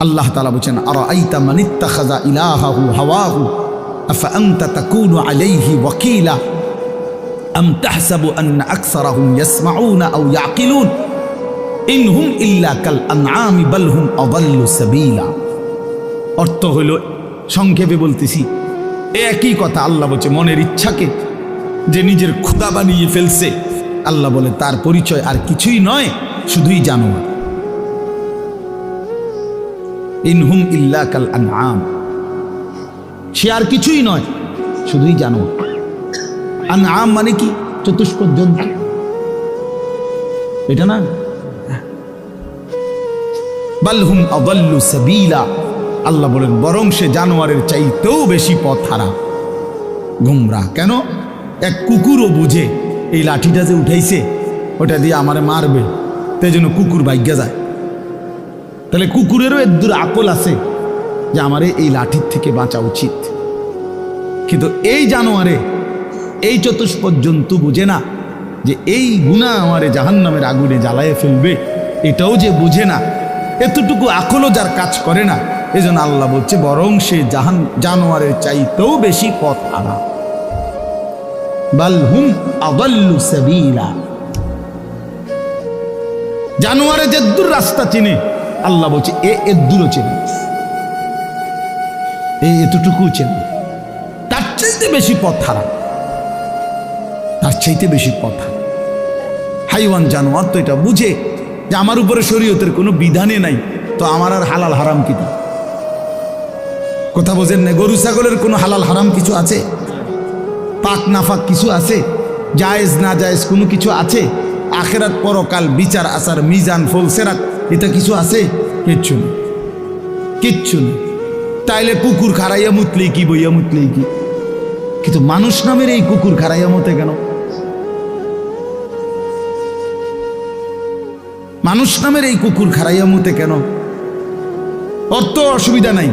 আল্লাহ তালা বলছেন আর আইতা মানিত্তা খাজা ইলাহাহু হাওয়াহু আলাইহি ইয়াকিলুন কাল অর্থ হইল সংক্ষেপে বলতেছি, একই কথা আল্লাহ বলছে, মনের ইচ্ছাকে যে নিজের ক্ষুদা বানিয়ে ফেলছে, আল্লাহ বলে, তার পরিচয় আর কিছুই নয়, শুধুই জানোয়ার। ইনহুম ইল্লা কাল আনআম। সে আর কিছুই নয়, শুধুই জানোয়ার। আনআম মানে কি? চতুষ্পদ জন্তু। এটা না? বালহুম আদাল্লু সাবিলা। আল্লাহ বলেন, বরং সে জানোয়ারের চাইতেও বেশি পথ হারা গুমরা কেন? এক কুকুরও বুঝে, এই লাঠিটা যে উঠাইছে, ওটা দিয়ে আমারে মারবে। তাই জন্য কুকুর ভাগ্যা যায়। তাহলে কুকুরেরও এদূর আকল আছে যে আমারে এই লাঠির থেকে বাঁচা উচিত। কিন্তু এই জানোয়ারে, এই চতুষ্পদ জন্তু বুঝে না যে এই গুণা আমারে জাহান্নামের আগুনে জ্বালায় ফেলবে। এটাও যে বুঝে না, এতটুকু আকলও যার কাজ করে না এই জন্য আল্লাহ বলছে, বরং সে জাহান, জানোয়ারের চাইতেও বেশি পথ হারা। বাল হুম আদাল্লু সাবিলা। জানোয়ারে যেদ্দুর রাস্তা চিনে আল্লাহ বলছে, এ এদ্দুরও চেনে এই এতটুকু চেনে তার চাইতে বেশি পথ হারা তার চাইতে বেশি পথ হাইওয়ান জানোয়ার তো এটা বুঝে যে আমার উপরে শরীয়তের কোনো বিধানে নাই, তো আমার আর হালাল হারাম কি? কথা বোঝেন না, গরু, ছাগলের কোনো হালাল হারাম কিছু আছে? পাক, নাফাক কিছু আছে? জায়েজ না জায়েজ কোনো কিছু আছে? আখেরাত পরকাল বিচার, আচার, মিজান ফলসেরাত এটা কিছু আছে? কিচ্ছু নেই। কিচ্ছু নেই। তাইলে কুকুর খারাইয়া মুতলেই কি, বইয়া মুতলেই কি? কিন্তু মানুষ নামের এই কুকুর খারাইয়া মতে কেন? মানুষ নামের এই কুকুর খারাইয়া মতে কেন? অর্থ অসুবিধা নাই।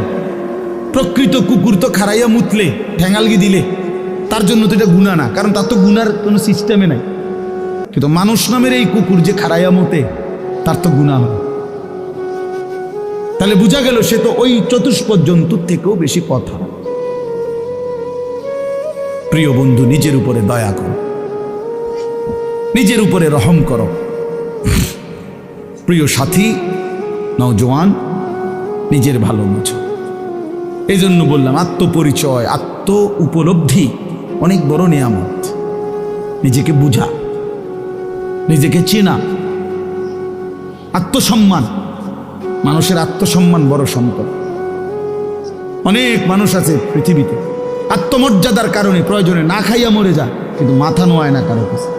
প্রকৃত কুকুর তো খারাইয়া মুতলে ঠ্যাঙ্গালগি দিলে। তার জন্য তো এটা গুণা না, কারণ তার তো গুনার কোনো সিস্টেমে নাই। কিন্তু মানুষ নামের এই কুকুর যে খারাইয়া মতে তার তো গুণা হবে তাহলে বোঝা গেল সে তো ওই চতুষ্পদ জন্তুর থেকেও বেশি কথা প্রিয় বন্ধু, নিজের উপরে দয়া করো। নিজের উপরে রহম করো। প্রিয় সাথী নওজোয়ান নিজের ভালো বুঝো। এই জন্য বললাম, আত্মপরিচয়, আত্ম উপলব্ধি, অনেক বড় নিয়ামত। নিজেকে বুঝা। নিজেকে চেনা। আত্মসম্মান। মানুষের আত্মসম্মান বড় সম্পদ। অনেক মানুষ আছে পৃথিবীতে। আত্মমর্যাদার কারণে প্রয়োজনে না খাইয়া মরে যায়, কিন্তু মাথা নোয়ায় না কারও কাছে।